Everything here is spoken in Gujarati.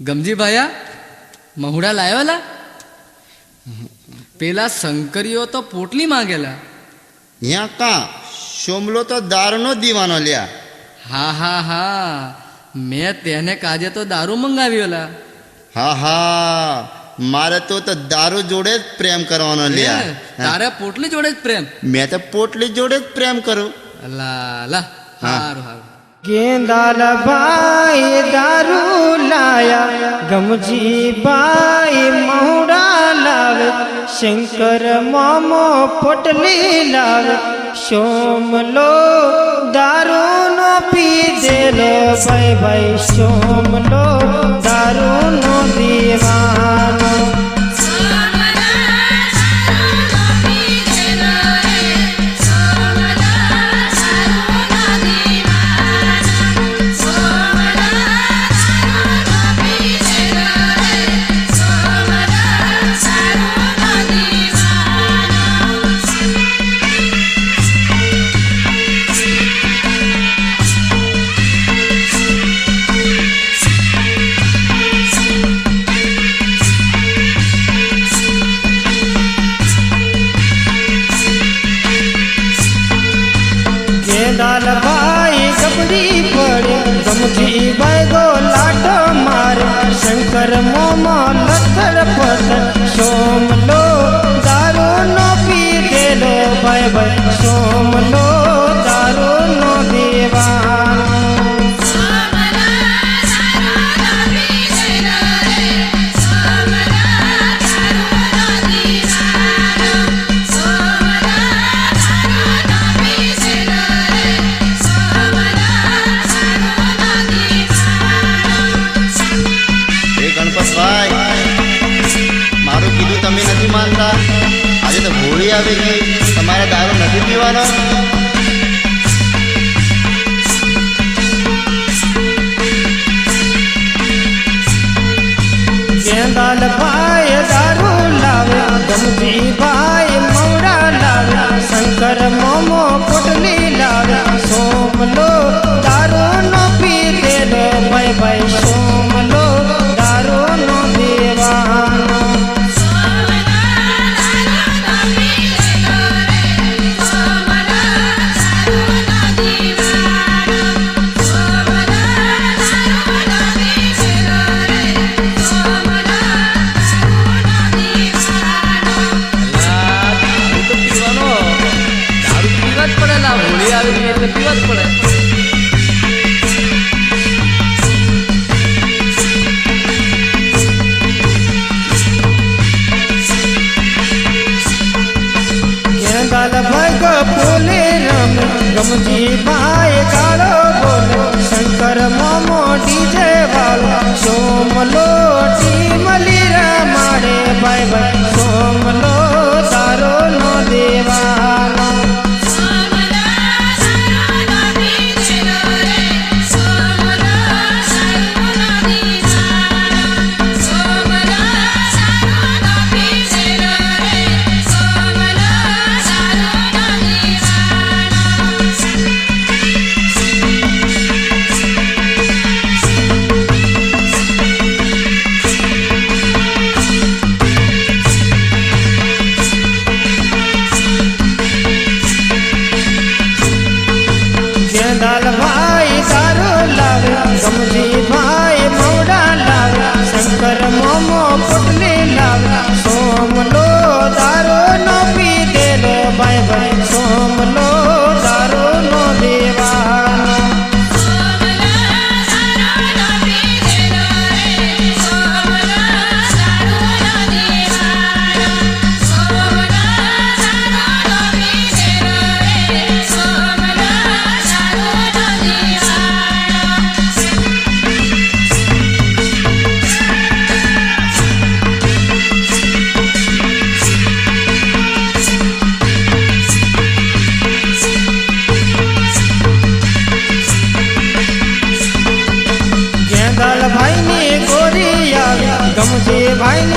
ગમજી ભાયા મહુડા લાવેલા પેલા શંકરીઓ તો પોટલી માંગેલા. યા કાં? શોમલો તો દારૂનો દીવાનો લ્યા. હા હા હા. મેં તેને કાજે તો દારૂ મંગાવ્યોલા. હા હા. મારે તો તો દારૂ જોડે જ પ્રેમ કરવાનો લ્યા. તારે પોટલી જોડે જ પ્રેમ? મેં તો પોટલી જોડે જ પ્રેમ કરું. લા લા. હારું હારું. ગેંદાલ ભાઈ દારૂ લાયા ગમજી ભાઈ મહુડા લાવે શંકર મામો પોટલી લાવે સોમલો દારૂ નો પીધેલો ભાઈ ભાઈ સોમલો દારૂ નો દીવાનો ગેંદાલ ગબડી પડે. સમજી ભાઈ ગો લાટો મારે. શંકર મોમો લથર પથર. સોમલો દારૂ નો પીધેલો ભાઈ ભાઈ. સોમલો કીધું તમે નથી માનતા. આજે તો હોળી આવે ગઈ તમારે દારૂ નથી પીવાનો? ગેંદાલ ભાઈ દારૂ લાવે ગમજી ભાઈ મવડા લાવે શંકર મોમો પોટલી લાવે સોમલો દારૂ નો પીધેલો ભાઈ ભાઈ ગમજી ભાઈ કાળો બોલો શંકર મોમો ડીજે વાળો ગમજી ભાઈ